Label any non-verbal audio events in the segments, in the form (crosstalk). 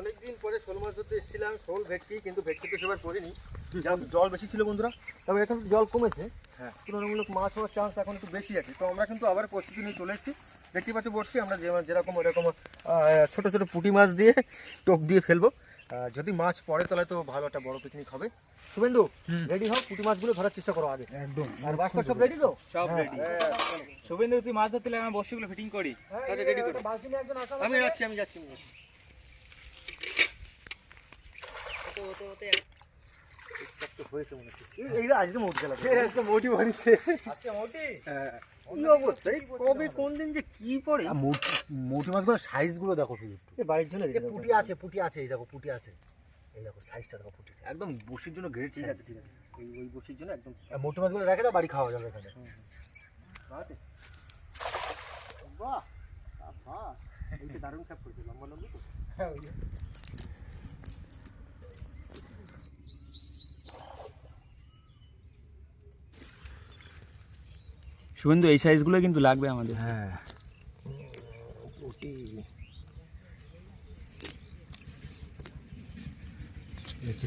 অনেকদিন পরে শোল মাছ ধরতে এসেছিলাম শোল ভেটকি কিন্তু ভেটকি তো সেবার করিনি। জল বেশি ছিল বন্ধুরা তবে এখন জল কমেছে। হ্যাঁ। তুলনামূলক মাছ হওয়ার চান্স এখন একটু বেশি আছে। তো আমরা কিন্তু আবার প্রস্তুতি নিয়ে চলে এসেছি। দেখতে পাচ্ছ বসছি আমরা যেরকম ওরকম ছোট ছোট পুঁটি মাছ দিয়ে টোপ দিয়ে ফেলব। যদি মাছ পড়ে তাহলে তো ভালো একটা বড় পিকনিক হবে। শুভেন্দু রেডি হও পুঁটি মাছগুলো ধরার চেষ্টা করো আগে। একদম আর বাস সব রেডি তো? সব হ্যাঁ, রেডি শুভেন্দু তুই মাছ ধরতে লাগে আমার বর্ষিগুলো ফিটিং করি। তাহলে ready করো। আমি যাচ্ছি আমি যাচ্ছি আমি হয়েছে মনে হচ্ছে। এই- এইটা আজকে মোট গেল আজকে মোটি বাড়িছে কি অবস্থা? এই কবে কোন দিন যে কি পড়ে মোটি মাছগুলো সাইজগুলো দেখো শুধু একটু। বাড়ির জন্য পুটি আছে পুটি আছে এই দেখো পুটি আছে। এই দেখো সাইজটা দেখো ফুটি একদম বসির জন্য গ্রেট ঠিক আছে ঠিক আছে। ওই ওই বসির জন্য একদম মোটি মাছগুলো রেখে দাও বাড়ি খাওয়া যাবে এখানে। বাহ বাহ। এই তো দারুণ খাপ করেছে লম্বা লম্বা তো। শুভেন্দু এই সাইজগুলো কিন্তু লাগবে আমাদের। হ্যাঁ।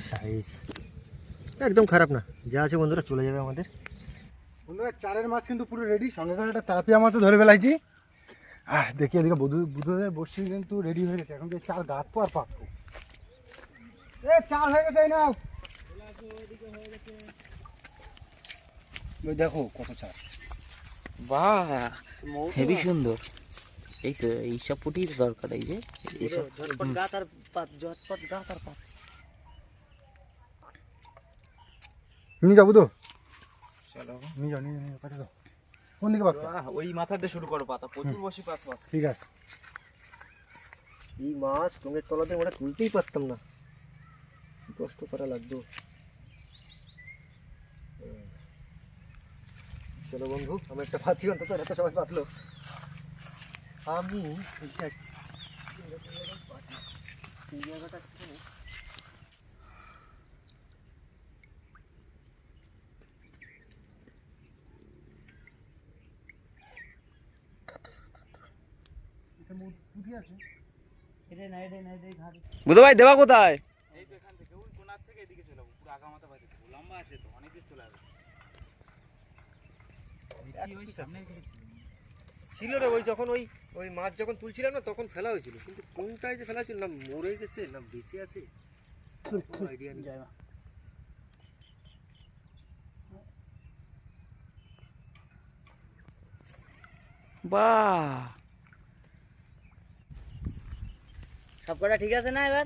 সাইজ একদম খারাপ না যা আছে বন্ধুরা চলে যাবে আমাদের। বন্ধুরা চারের মাছ কিন্তু পুরো রেডি সঙ্গে করে একটা তাপিয়া মাছও ধরে ফেলাইছি। আর দেখি এদিকে বুধু বুধুদের বসছি কিন্তু রেডি হয়ে গেছে। এখন যে চার গাঁতবো আর পাতবো এ চার হয়ে গেছে এই নাও। দেখো কত চার বাহ হেভি সুন্দর। এই তো এইসব পুটির দরকার এই যে এইসব ঝটপট পাত ঝটপট গাছ পাত। তুমি যাব তো? চলো। নিয়ে যাও নিয়ে যাও কাছে দাও। কোন দিকে পাতবা ওই মাথা দিয়ে শুরু করো পাতা প্রচুর বসি পাতা ঠিক আছে। এই মাছ টঙের তলাতে আমরা তুলতেই পারতাম না। কষ্ট করা লাগতো। চলো বন্ধু আমি একটা পাতি অন্তত এটা সবাই পাতলো আমি এই জায়গাটা বুধ ভাই দেবা কোথায়? এই তো এখান থেকে ওই কোনার থেকে এদিকে চলে যাব পুরো আগা মাথা পাইতে লম্বা আছে তো অনেক দূর চলে যাবে ছিল রে ওই যখন ওই ওই মাছ যখন তুলছিলাম না তখন ফেলা হয়েছিল। কিন্তু কোনটায় যে ফেলা ছিল না মরে গেছে না বেঁচে আছে আইডিয়া নেই। বাহ। সব কটা ঠিক আছে না এবার?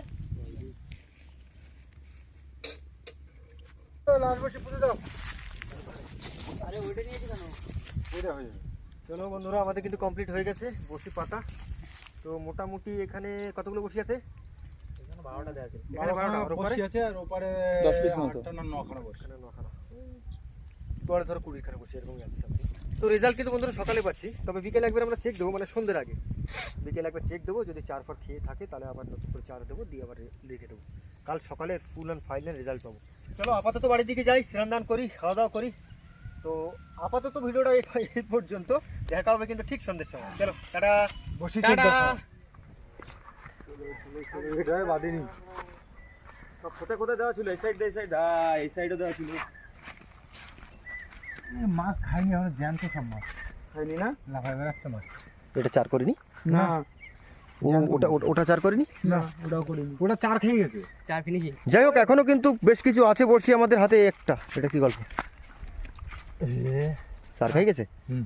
লাস্ট বসে পুজো দাও। ওইটা হয়ে যাবে। চলো বন্ধুরা আমাদের কিন্তু কমপ্লিট হয়ে গেছে বসি পাতা। তো মোটামুটি এখানে কতগুলো বসি আছে? তো রেজাল্ট কিন্তু বন্ধুরা সকালে পাচ্ছি। তবে বিকেলে একবার আমরা চেক দেবো মানে সন্ধ্যের আগে। বিকেলে একবার চেক দেবো যদি চার ফার খেয়ে থাকে তাহলে আবার নতুন করে চার দেবো দিয়ে আবার রেখে দেবো। কাল সকালে ফুল অ্যান্ড ফাইনাল রেজাল্ট পাবো। চলো আপাতত বাড়ির দিকে যাই স্নান দান করি খাওয়া দাওয়া করি। তো আপাতত ভিডিওটা এই পর্যন্ত। দেখা হবে কিন্তু ঠিক সন্ধ্যের সময়। চলো টাটা। বসি বাদিনি। কোথায় কোথায় দেওয়া ছিল? এই সাইড এই সাইড এই সাইডও দেওয়া ছিল। মাছ খাইনি আমরা জ্যান্ত সব মাছ। হয়নি না? লাফায় বেড়াচ্ছে মাছ। এটা চার করিনি? না। ওটা ওটা চার করিনি? না ওটাও করিনি। ওটা চার খেয়ে গেছে। চার ফিনিশিং যাই হোক এখনও কিন্তু বেশ কিছু আছে বসি আমাদের হাতে একটা। এটা কি গল্প? স্যার খাই গেছে? হুম।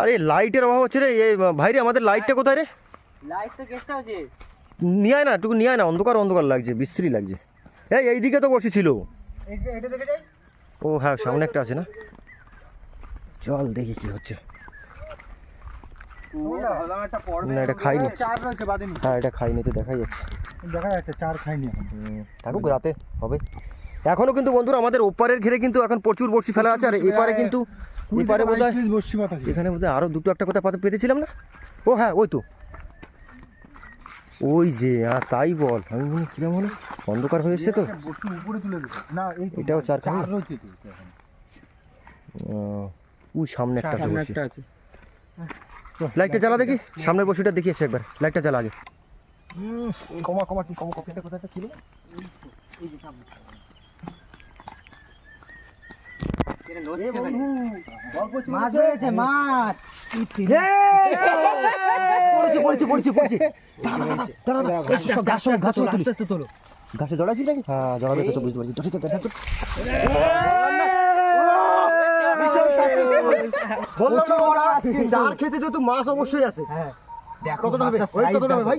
আরে লাইটের অভাব হচ্ছে রে। এই ভাইরে আমাদের লাইটটা কোথায় রে? লাইট তো নিয়ে আয় না একটু নিয়ে আয় না। অন্ধকার অন্ধকার লাগছে বিশ্রী লাগছে। এই এইদিকে তো বসি ছিল। এটা দেখে যাই। ও হ্যাঁ সামনে একটা আছে না? চল দেখি কি হচ্ছে। না এটা খাইনি। হ্যাঁ এটা খাইনি তো দেখাই যাচ্ছে। দেখা যাচ্ছে চার খাইনি থাকুক রাতে হবে। এখনও কিন্তু বন্ধুরা আমাদের ওপারের ঘিরে কিন্তু এখন প্রচুর বড়শি ফেলা আছে আর এপারে কিন্তু এপারে বোধ হয় বসছি পাতা এখানে বোধহয় আরও দুটো একটা কোথায় পাতা পেতেছিলাম না ও হ্যাঁ ওই তো ওই যে আর তাই বল আমি মনে কিরম হলো অন্ধকার হয়ে এসছে তো এই এটাও চার চার খাইনি? রয়েছে তো এখন আহ, ওই সামনে একটা আছে। লাইটটা জ্বালা দেখি সামনের বসিটা দেখি এসে একবার লাইটটা জ্বালা আগে কমা কমা কি কমা কপিটা কোথায় ছিল মাছ হয়েছে মাছ। পড়েছি পড়েছি পড়েছি আস্তে আস্তে তোলো গাছে জড়াইছি নাকি? হ্যাঁ জড়াবে তো বুঝতে পারছি। ধরে ধরে খেতে যেহেতু মাছ অবশ্যই আছে। হবে? ভাই?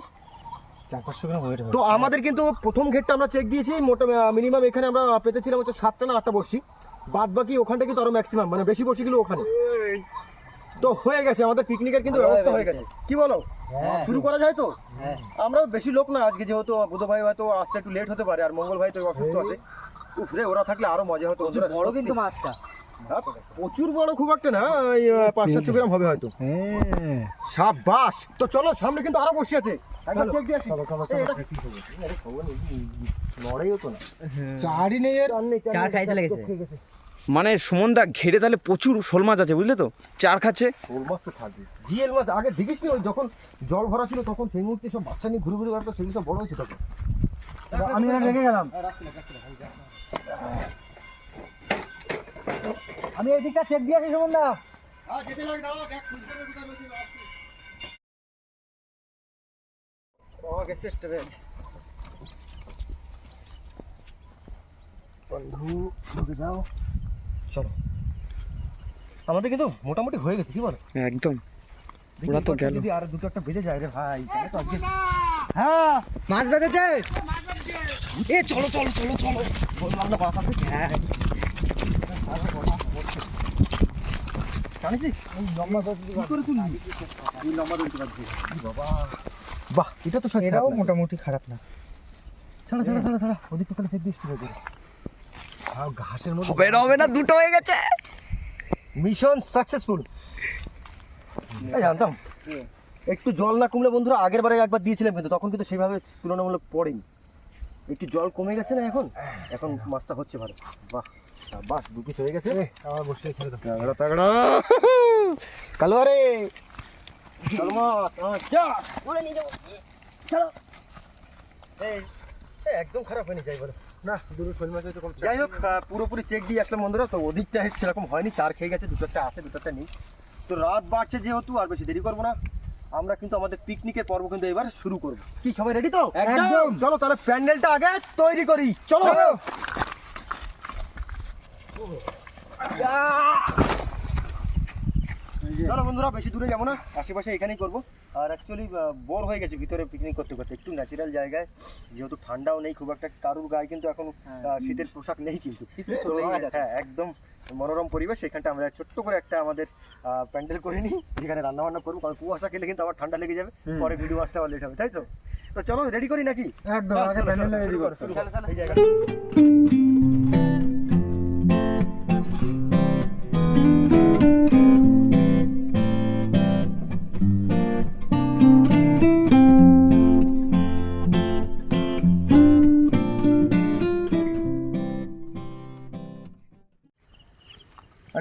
তো আমাদের কিন্তু প্রথম ঘেরটা আমরা চেক দিয়েছি। মোটা মিনিমাম এখানে আমরা পেতেছিলাম হচ্ছে সাতটা না আটটা বসছি বাদ বাকি ওখানটা কিন্তু আরও ম্যাক্সিমাম মানে বেশি বসেগুলো ওখানে। তো হয়ে গেছে আমাদের পিকনিকের কিন্তু ব্যবস্থা হয়ে গেছে। কি বলো? শুরু করা যায় তো? আমরা বেশি লোক না আজকে যেহেতু বুধ ভাই হয়তো আসতে একটু লেট হতে পারে আর মঙ্গল ভাই তো অসুস্থ আছে। উফরে ওরা থাকলে আরও মজা হতো বড় কিন্তু মাছটা। হ্যাঁ, প্রচুর বড় খুব একটা না পাঁচ সাতশো গ্রাম হবে হয়তো। হ্যাঁ। সাবাস তো চলো সামনে কিন্তু আরও বসে আছে। মানে সুমনদা ঘেরে তাহলে প্রচুর শোল মাছ আছে বুঝলে তো? চার খাচ্ছে। শোল মাছ তো থাকবে জিএল মাছ আগে দেখিস ওই যখন জল ভরা ছিল তখন সেই মুহূর্তে সব বাচ্চা নিয়ে ঘুরে ঘুরে বেড়াতো সেগুলো সব বড় হয়েছে তখন। আমি রেখে গেলাম। আমি এই দিকটা চেক দিয়ে আসি সুমন দা বন্ধু যাও। চলো। আমাদের কিন্তু মোটামুটি হয়ে গেছে কি বল? একদম। ওরা তো গেল। যদি আর দুটো একটা বেঁধে যায় রে ভাই তাহলে হ্যাঁ! মাছ বেঁধেছে? এ চলো চলো চলো চলো। বললাম না বাসা থেকে হ্যাঁ জানিস ওই লম্বা দড়ি কি করে তুলবি এই লম্বা দড়ি পাচ্ছি বাবা বাহ এটা তো এটাও মোটামুটি খারাপ না। ছাড়া ছাড়া ছাড়া ছাড়া। ওদিক ঘাসের মধ্যে হবে না হবে না দুটো হয়ে গেছে। Mission successful. জানতাম? একটু জল না কমলে বন্ধুরা আগের বারে একবার দিয়েছিলাম কিন্তু তখন কিন্তু সেভাবে তুলনামূলক পড়েনি। একটু জল কমে গেছে না এখন? এখন মাছটা হচ্ছে ভালো। বাহ। দু পিস হয়ে গেছে। আমার বসে ছেড়ে দাও। তাগড়া তাগড়া। কালো আরে কালো মাছ চলো এই এই, একদম খারাপ হয়নি যাই বলো। না দুটো শোল মাছ হয়তো যাই হোক পুরোপুরি চেক দিয়ে আসলাম বন্ধুরা তো ওদিকটা সেরকম হয়নি চার খেয়ে গেছে দুটো একটা আছে নেই। তো রাত বাড়ছে যেহেতু আর বেশি দেরি করব না। আমরা কিন্তু আমাদের পিকনিকের পর্ব কিন্তু এবার শুরু করব। কি সবাই রেডি তো? একদম। চলো তাহলে প্যান্ডেলটা আগে তৈরি করি। চলো। চলো বন্ধুরা বেশি দূরে যাব না। আশেপাশে এখানেই করব। আর অ্যাকচুয়ালি বোর হয়ে গেছে ভিতরে পিকনিক করতে করতে একটু ন্যাচারাল জায়গায়। যেহেতু ঠান্ডাও নেই খুব একটা কারুর গায়ে কিন্তু এখন আহ, শীতের পোশাক নেই কিন্তু। হ্যাঁ একদম মনোরম পরিবেশ। এখানটা আমরা ছোট্ট করে একটা আমাদের প্যান্ডেল করে নিই যেখানে রান্না বান্না করব কারণ কুয়াশা খেলে কিন্তু আবার ঠান্ডা লেগে যাবে। পরে ভিডিও আসতে আবার লেট হবে তাই তো? তো চলো রেডি করি নাকি? একদম আগে প্যান্ডেল রেডি কর।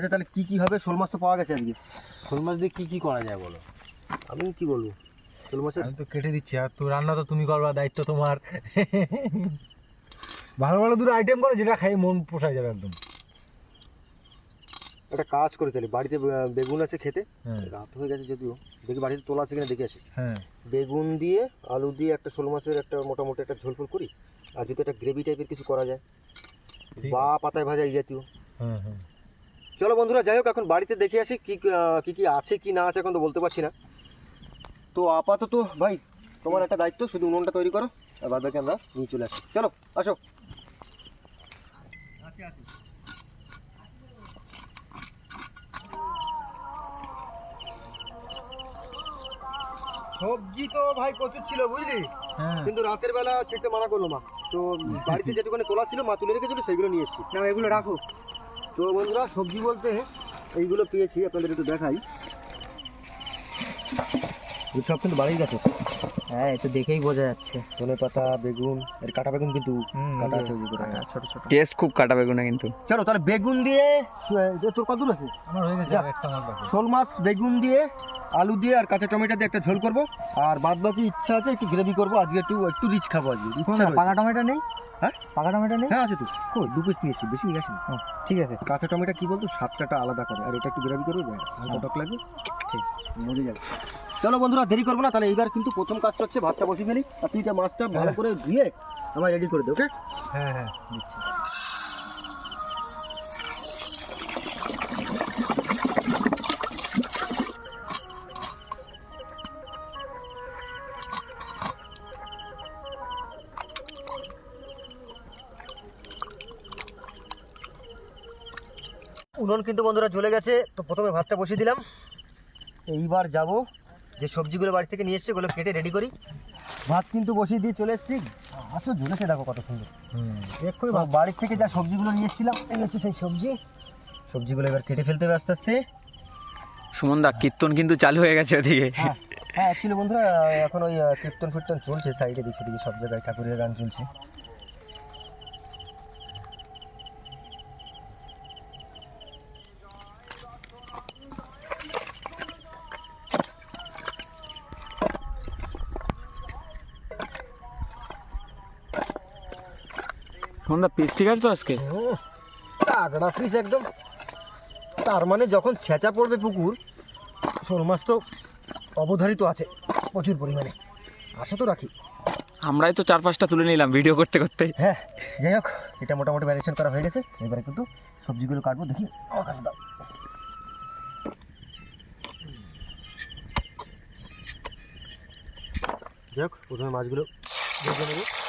আচ্ছা তাহলে কী কী হবে? শোল মাছ তো পাওয়া গেছে আজকে। শোল মাছ দিয়ে কী কী করা যায় বলো? আমি কি বলব? শোল মাছের আমি তো কেটে দিচ্ছি আর তো রান্না তো তুমি করবা দায়িত্ব তোমার। ভালো ভালো দুটো আইটেম করো যেটা খাই মন পোষায় যাবে একদম। একটা কাজ করে তাহলে বাড়িতে বেগুন আছে খেতে? হ্যাঁ। রাত হয়ে গেছে যদিও। দেখি বাড়িতে তোলা আছে কিনা দেখে আসি। হ্যাঁ। বেগুন দিয়ে আলু দিয়ে একটা শোল মাছের একটা মোটামুটি একটা ঝোল ফোল করি আর যদি একটা গ্রেভি টাইপের কিছু করা যায়। বা পাতায় ভাজা এই জাতীয়। হ্যাঁ হ্যাঁ। চলো বন্ধুরা যাই হোক এখন বাড়িতে দেখে আসি কি কি কি আছে কি না আছে এখন তো বলতে পারছি না। তো আপাতত ভাই তোমার একটা দায়িত্ব শুধু উনুনটা তৈরি করো আর বাদ বাকি আমরা নিয়ে চলে আসি। চলো আসো। সবজি তো ভাই প্রচুর ছিল বুঝলি? হ্যাঁ। কিন্তু রাতের বেলা ছিটতে মানা করল মা। তো (laughs) বাড়িতে যেটুকুনি তোলা ছিল মা তুলে রেখেছিল সেগুলো নিয়ে এসেছি। না এগুলো রাখো। তো বন্ধুরা সবজি বলতে এইগুলো পেয়েছি আপনাদের একটু দেখাই। সব কিন্তু বাড়ির গাছে। হ্যাঁ এটা দেখেই বোঝা যাচ্ছে। ধনে পাতা বেগুন এর কাটা বেগুন কিন্তু কাটা আছে। ছোট ছোট। টেস্ট খুব কাটা বেগুনা কিন্তু। চলো তাহলে বেগুন দিয়ে তোর কত আছে? আমার হয়ে গেছে একটা মাছ বাকি। শোল মাছ বেগুন দিয়ে আলু দিয়ে আর কাঁচা টমেটো দিয়ে একটা ঝোল করব। আর বাদ বাকি ইচ্ছা আছে একটু গ্রেভি করব। আজকে একটু একটু রিচ খাব আজকে। পাকা টমেটো নেই? হ্যাঁ? পাকা টমেটো নেই? হ্যাঁ আছে তো। কই দু পিস নিয়েছি বেশি নিয়ে আসিনি। ঠিক আছে। কাঁচা টমেটো কি বলতো? স্বাদটা আলাদা করে। আর এটা একটু গ্রেভি করব হালকা টক লাগবে? ঠিক। মরে যাবে। চলো বন্ধুরা দেরি করব না তাহলে এইবার কিন্তু প্রথম কাজটা হচ্ছে ভাতটা বসিয়ে ফেলি। আর তুই মাছটা ভালো করে ধুয়ে আমার রেডি করে দে ওকে? হ্যাঁ হ্যাঁ দিচ্ছি। উনুন কিন্তু বন্ধুরা চলে গেছে তো প্রথমে ভাতটা বসিয়ে দিলাম। এইবার যাব যে সবজিগুলো বাড়ি থেকে নিয়ে এসছে ওগুলো কেটে রেডি করি। ভাত কিন্তু বসিয়ে দিয়ে চলে এসেছি। আসো ঝুলেছে দেখো কত সুন্দর। এক্ষুনি বাড়ির থেকে যা সবজিগুলো নিয়ে এসেছিলাম এই হচ্ছে সেই সবজি। সবজিগুলো এবার কেটে ফেলতে হবে আস্তে আস্তে। সুমনদা কীর্তন কিন্তু চালু হয়ে গেছে ওদিকে। হ্যাঁ হ্যাঁ অ্যাকচুয়ালি বন্ধুরা এখন ওই কীর্তন ফির্তন চলছে সাইডে দিচ্ছে দিকে সব জায়গায় ঠাকুরের গান চলছে। সুমনদা পিস ঠিক আছে তো আজকে? তাগড়া পিস একদম। তার মানে যখন ছেঁচা পড়বে পুকুর শোল মাছ তো অবধারিত আছে প্রচুর পরিমাণে। আশা তো রাখি। আমরাই তো চার পাঁচটা তুলে নিলাম ভিডিও করতে করতে। হ্যাঁ যাই হোক এটা মোটামুটি ম্যারিনেশন করা হয়ে গেছে। এবারে কিন্তু সবজিগুলো কাটবো দেখি আমার কাছে দাও। যাই হোক প্রথমে মাছগুলো ভেজে নেব।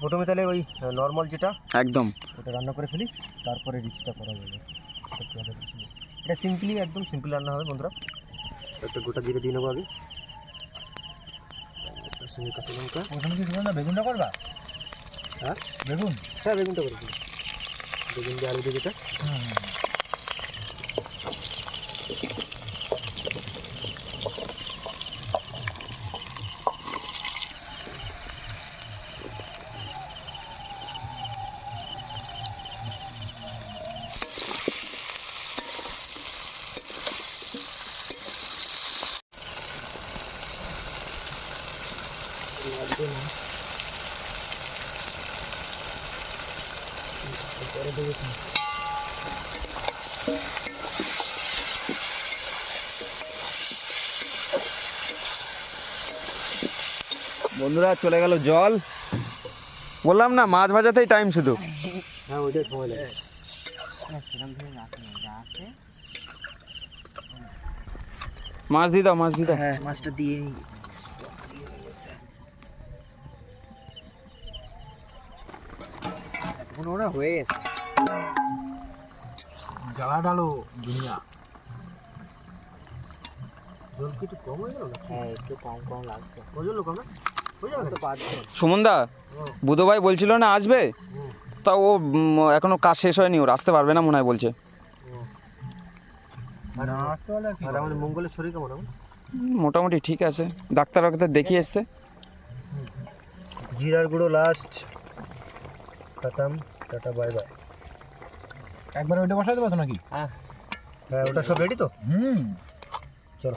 প্রথমে তাহলে ওই নর্মাল যেটা একদম। ওটা রান্না করে ফেলি তারপরে রিচটা করা যাবে। এটা সিম্পলি একদম সিম্পল রান্না হবে বন্ধুরা। একটা গোটা জিরে দিয়ে নেব আগে। তার সঙ্গে কাঁচা লঙ্কা প্রথমে কি সুগন্ধা বেগুনটা করবা? হ্যাঁ? বেগুন? হ্যাঁ বেগুনটা করে দিই বেগুন দিয়ে আলু দিয়ে যেটা। বন্ধুরা চলে গেল জল। বললাম না মাছ ভাজাতেই টাইম শুধু। হ্যাঁ ওইটাই সময় লাগে। মাছ দিয়ে দাও মাছ দিয়ে দাও। হ্যাঁ মাছটা দিয়ে ওরা হয়ে গেছে। জ্বালা ডালো দুনিয়া। জল কি একটু কম হয়ে গেল হ্যাঁ একটু কম কম লাগছে। কম? সুমনদা বুধো ভাই বলছিল না আসবে? তা ও এখনও কাজ শেষ হয়নি ওর আসতে পারবে না মনে হয় বলছে। মঙ্গলের শরীর কেমন মোটামুটি ঠিক আছে। ডাক্তার ডাক্তার দেখিয়ে এসছে। জিরার গুঁড়ো লাস্ট খতম টাটা বাই বাই একবার ওইটা বসাই দেবো তো নাকি? হ্যাঁ। ওটা সব রেডি তো? হুম। চলো।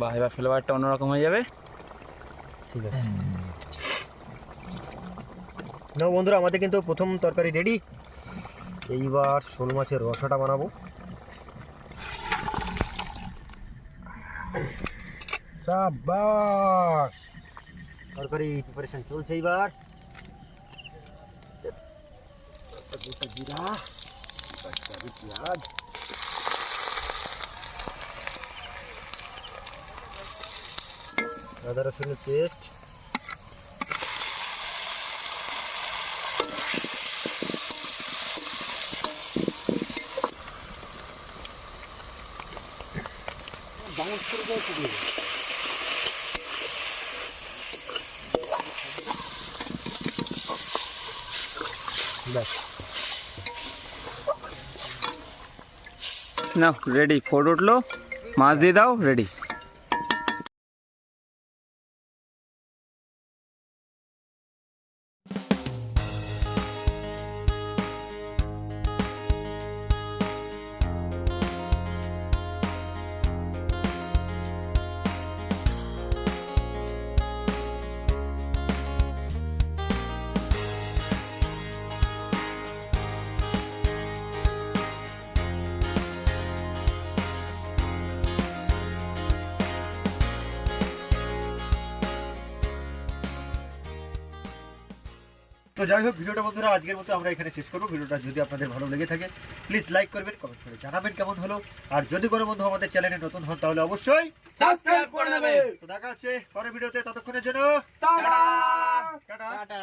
বা এবার ফ্লেভারটা অন্যরকম হয়ে যাবে। ঠিক আছে। না বন্ধুরা আমাদের কিন্তু প্রথম তরকারি রেডি এইবার শোল মাছের রসাটা বানাবো। সাবাস তরকারি প্রিপারেশন চলছে এইবার। জিরা পেঁয়াজ আদা রসুনের পেস্ট বাউন্স করে দেওয়া শুরু হয়ে যাবে। ব্যাস না রেডি ফোর উঠল মাছ দিয়ে দাও রেডি তো যাই হোক ভিডিওটা বন্ধুরা আজকের মতো আমরা এখানে শেষ করব। ভিডিওটা যদি আপনাদের ভালো লেগে থাকে প্লিজ লাইক করবেন কমেন্ট করে জানাবেন কেমন হলো। আর যদি কোনো বন্ধু আমাদের চ্যানেলে নতুন হন তাহলে অবশ্যই সাবস্ক্রাইব করে তো দেখা হচ্ছে পরের ভিডিওতে ততক্ষণের জন্য টাটা। টাটা। টাটা।